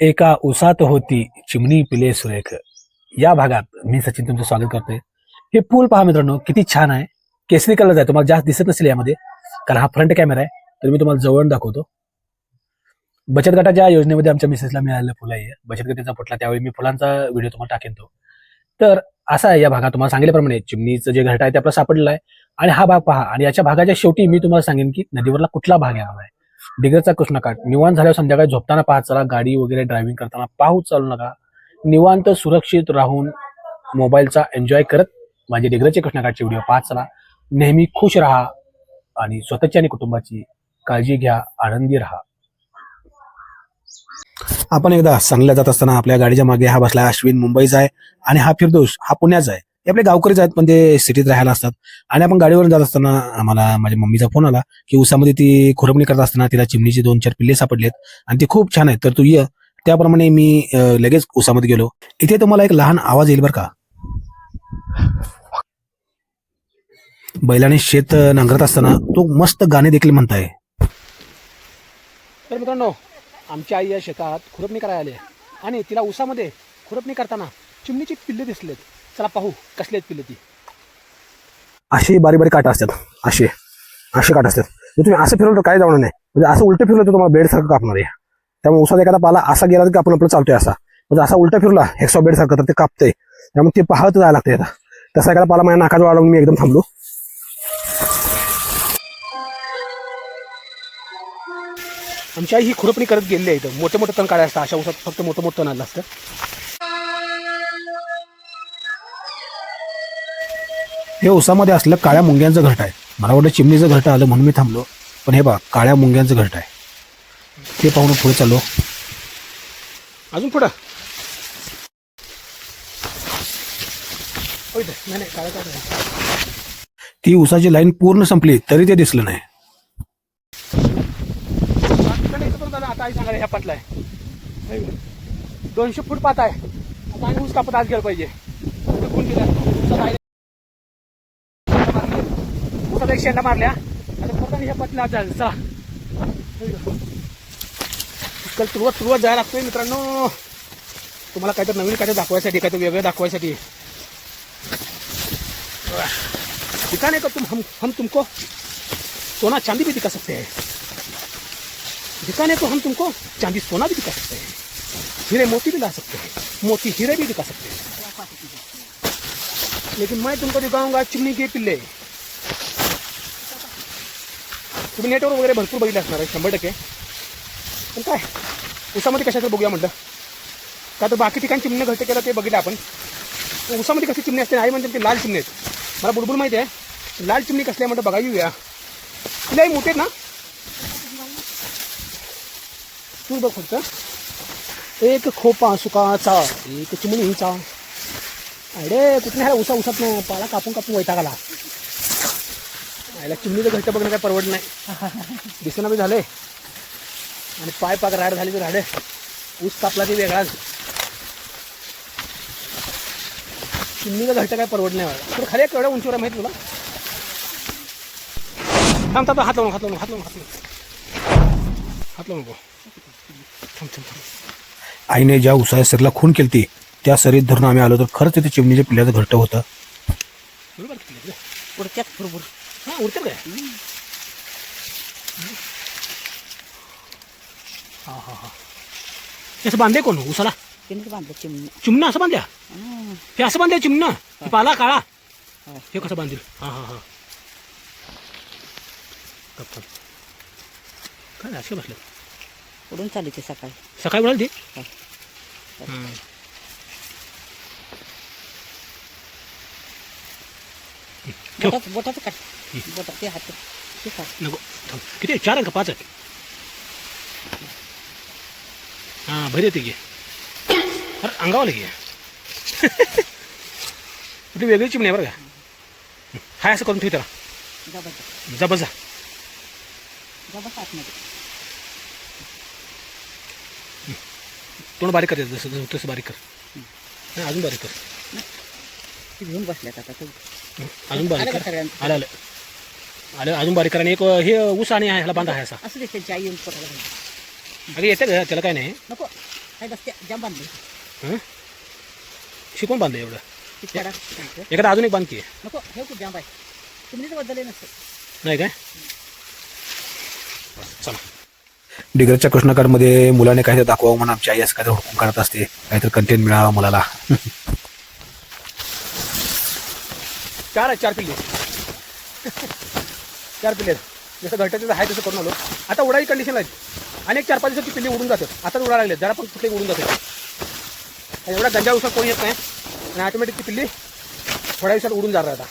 एका उसात होती चिमणी पिले सुरेख. या भागात मी सचिन तुमचं स्वागत करतोय. हे पूल पहा मित्रांनो किती छान आहे. केसरी कलर आहे. तुम्हाला जास्त दिसत नसेल यामध्ये कारण हा फ्रंट कॅमेरा आहे. तर मी तुम्हाला जवळ दाखवतो. बचत गटाच्या योजनेमध्ये आमच्या मिसेसला मिळालेलं फुलं आहे. बचत गटाचा फुटला त्यावेळी मी फुलांचा व्हिडिओ तुम्हाला टाकेन तो. तर असा आहे या भागात तुम्हाला सांगितल्याप्रमाणे चिमणीचं जे घरट आहे ते आपलं सापडलेलं आहे. आणि हा भाग पहा. आणि याच्या भागाच्या शेवटी मी तुम्हाला सांगेन की नदीवरला कुठला भाग यावा आहे. डिगरचा कृष्णकाठ निवांत झाल्यावर संध्याकाळी झोपताना पाहत चला गाडी वगैरे ड्रायव्हिंग करताना पाहू चालू नका. निवांत सुरक्षित राहून मोबाईलचा एन्जॉय करत माझे डिग्रचे कृष्णकाठचे व्हिडिओ पाहत चला. नेहमी खुश राहा आणि स्वतःची आणि कुटुंबाची काळजी घ्या आनंदी राहा. आपण एकदा सांगल्या जात असताना आपल्या गाडीच्या मागे हा बसला अश्विन मुंबईचा आहे आणि हा फिरदोष हा पुण्याचा आहे. हे आपले गावकरीच आहेत पण ते सिटीत राहायला असतात. आणि आपण गाडीवरून जात असताना आम्हाला माझ्या मम्मीचा फोन आला की उसामध्ये ती खुरपणी करत असताना तिला चिमणीचे दोन चार पिल्ले सापडलेत आणि ते खूप छान आहेत. तर तू ये. त्याप्रमाणे मी लगेच उसामध्ये गेलो. इथे तुम्हाला एक लहान आवाज येईल बरं का? बैलाने शेत नांगरत असताना तो मस्त गाणे देखील म्हणताय. तर मित्रांनो आमची आई या शेतात खुरपणी करायला आली आणि तिला उसामध्ये खुरपणी करताना चिमणीची पिल्ले दिसलेत. चला पाहू कसले आहेत पिल्ले ती. असे बारीक बारीक काट असतात. असे असे काट असतात. जर तुम्ही असं फिरवलं तर काय जाणार नाही. म्हणजे असं उलटं फिरलं तर तुम्हाला बेड सारखं कापणार आहे. त्यामुळे उसात एखादा पाला असा गेला तर आपण आपलं चालतोय असा. म्हणजे असा उलटा फिरला हेक्सॉ बेड सारखं तर ते कापतंय. त्यामुळे ते पाहत जायला लागतंय आता. तसा एखादा पाला माझ्या नाकाजवळ आला मी एकदम थांबलो. आमची आई ही खुरपणी करत गेलेली आहे इथं. मोठे मोठे तण काढायला असतात अशा उसात फक्त मोठं मोठं तण आलं असतं. हे उसामध्ये असलं काळ्या मुंग्यांचं घरट आहे. मला वाटलं चिमणीचं घरट आलं म्हणून मी थांबलो. पण हे बघा काळ्या मुंग्यांचं घरट आहे. ते पाहून पुढे चाललो अजून पुढं. ती उसाची लाईन पूर्ण संपली तरी ते दिसलं नाही. दोनशे फूट पात आहे. आता ऊस कापत आज गेलं पाहिजे. एक शेंडा मारल्या. आता पातला आज जायचं. चला. जायला लागतोय मित्रांनो. तुम्हाला काहीतरी नवीन काहीतरी दाखवायसाठी काहीतरी वेगळं दाखवायसाठी. दिखाने का तुम हम हम तुमको? सोना चांदी भी दिखा सकते हैं। दिखाने को हम तुमको चांदी सोना भी दिखा सकते हैं। हीरे मोती भी ला सकते हैं। मोती हीरे भी दिखा सकते हैं। लेकिन मैं तुमको दिखाऊँगा चिमणी के पिल्ले। तुम्ही नेटवर वगैरे भरपूर बघितलं असणार आहे शंभर टक्के. पण काय उसामध्ये कशाचं बघूया म्हटलं? का तर बाकी ठिकाणी चिमण्या घट्ट केलं ते बघितलं आपण. उसामध्ये कशी चिमणी असते आई म्हणते ते लाल चिमणी आहेत. मला बुडबुड माहिती आहे. लाल चिमणी कसली आहे म्हणतं बघा येऊया. तिलाही मोठे आहेत ना? तू बघ फक्त. एक खोपा सुकाचा एक चिमणीचा. अरे कुठल्या ह्या उसा उसात नाही पाला कापून कापून वैताग आला. आयला चिमणीचं घट्ट बघणं काय परवड नाही. दिसेना बी झाले आणि पाय पाक राड झाली तर राडे. ऊस कापला ती वेगळाच. चिमणीचं घट्ट काय परवड नाही मला. तर खाली केवढ्या उंचीवर आहे माहिती तुला? थांबता तो हात लावून हात लावून हात लावून हात लावून. हात लावून नको थांब थांब आईने ज्या उसाळ्या सरीला खून केलती त्या सरीत धरून आम्ही आलो तर खरंच तिथे चिमणीच्या पिल्ल्याचं घट्ट होतं. उडत्यात बरोबर हा उडतं काय? हा हा हा. हे असं बांधले कोण? उसाला? त्यांनी बांधलं चिमणी. चिमणं असं बांधल्या? हं. हे असं बांधल्या चिमणं? हे. पाला काळा? हे. कसं बांधील? हा हा हा. गप्प गप्प. काय असे बसले उडून चालली ते सकाळी. सकाळी बोलाल ते हा. हं. ठेव. बोटाचं बोटाचं काट बोटात ते हात ते काट नको. थांब. किती? आहे? चार आहे का पाच आहे हां भर येते घे अरे अंगावाला घे कुठली वेगळी चिमणी आहे बरं का? हाय असं करून ठेव त्याला. जा बसा जा बसा आतमध्ये तोंड बारीक कर जसं जसं तसं बारीक कर. हां अजून बारीक कर. ते घेऊन बसल्यात आता ते अजून बारीक आलं का कर? सगळ्यांचं? आलं आलं. आलं अजून बारीक कर. आणि एक हे ऊस आणि ह्याला बांधा आहे असा. असं दे त्यांची आई येऊन घालते. अरे येते का? त्याला काय नाही? नको. काय बसते. जाम बांधले. शिकून बांधलं एवढं. ती नको एखादा अजून एक बांध की. हे खूप जाम आहे. तुम्ही बदलले नसतं. नाही काय? चला. डिग्रजच्या कृष्णाकाठमध्ये मुलाने काहीतरी दाखवावं म्हणून आमची आई असं काहीतरी हुकूम करत असते. काहीतरी कंटेंट मिळावा मुलाला. चार आहे चार पिल्ले. चार पिल्ले आहेत. जसं घरट्याचं आहे तसं करून आलो. आता उडाई कंडिशन आहे आणि एक चार पाच दिवसात ती पिल्ली उडून जातात. आता उडा लागले जरा पण कुठे उडून जातात एवढा गंजा उसात कोणी येत नाही. आणि ऑटोमॅटिक ती पिल्ली थोड्या दिवसात उडून जाणार आता.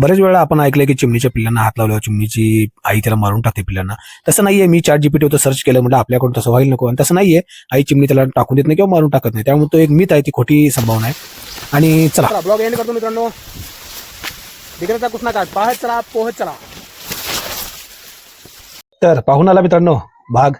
बरेच वेळा आपण ऐकलंय की चिमणीच्या पिल्लांना हात लावल्यावर चिमणीची आई त्याला मारून टाकते पिल्लांना. तसं नाहीये. मी चार जीपीटी होतं सर्च केलं म्हणजे आपल्याकडून तसं व्हायला नको. आणि तसं नाहीये. आई चिमणी त्याला टाकून देत नाही किंवा मारून टाकत नाही. त्यामुळे तो एक मित आहे ती खोटी संभावना आहे. आणि चला. ब्लॉग एंड करतो मित्रांनो. डिग्रजचा कुठला नका पाहत चला पोहत चला। तर पाहून आला मित्रांनो भाग.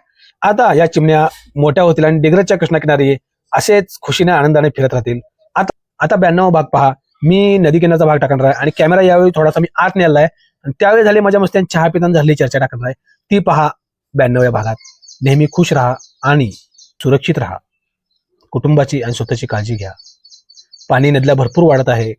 आता या चिमण्या मोठ्या होतील आणि डिग्रजच्या कृष्णाकिनारी असेच खुशीने आनंदाने फिरत राहतील. आता आता ब्याण्णव भाग पहा. मी नदी किनारचा भाग टाकणार आहे आणि कॅमेरा यावेळी थोडासा मी आत नेला आहे. आणि त्यावेळी झाली माझ्या मस्ती चहा पिताना झाली चर्चा टाकणार आहे. ती पहा ब्याण्णव्या भागात. नेहमी खुश राहा आणि सुरक्षित राहा. कुटुंबाची आणि स्वतःची काळजी घ्या. पाणी नदीला भरपूर वाढत आहे.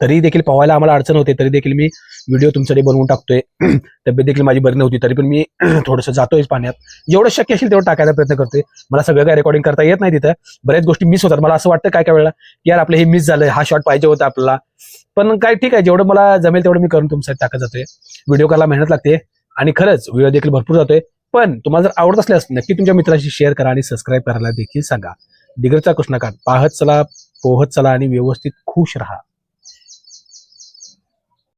तरी देखील पोहायला आम्हाला अडचण होते तरी देखील मी व्हिडिओ तुमच्यासाठी बनवून टाकतोय. तब्येत देखील माझी बरी नव्हती तरी पण मी थोडंसं जातोय पाण्यात. जेवढं शक्य असेल तेवढं टाकायचा प्रयत्न करतोय. मला सगळं काय रेकॉर्डिंग करता येत नाही तिथं. बऱ्याच गोष्टी मिस होतात. मला असं वाटतं काय काय वेळेला की यार आपलं हे मिस झालं हा शॉट पाहिजे होता आपल्याला. पण काय ठीक आहे जेवढं मला जमेल तेवढं मी करून तुमच्यासाठी टाकत जातोय. व्हिडिओ करायला मेहनत लागते आणि खरंच व्हिडिओ देखील भरपूर जातोय. पण तुम्हाला जर आवडत असल्यास नक्की तुमच्या मित्रांशी शेअर करा आणि सबस्क्राईब करायला देखील सांगा. डिगरचा कृष्णकाठ पाहत चला पोहत चला आणि व्यवस्थित खुश राहा.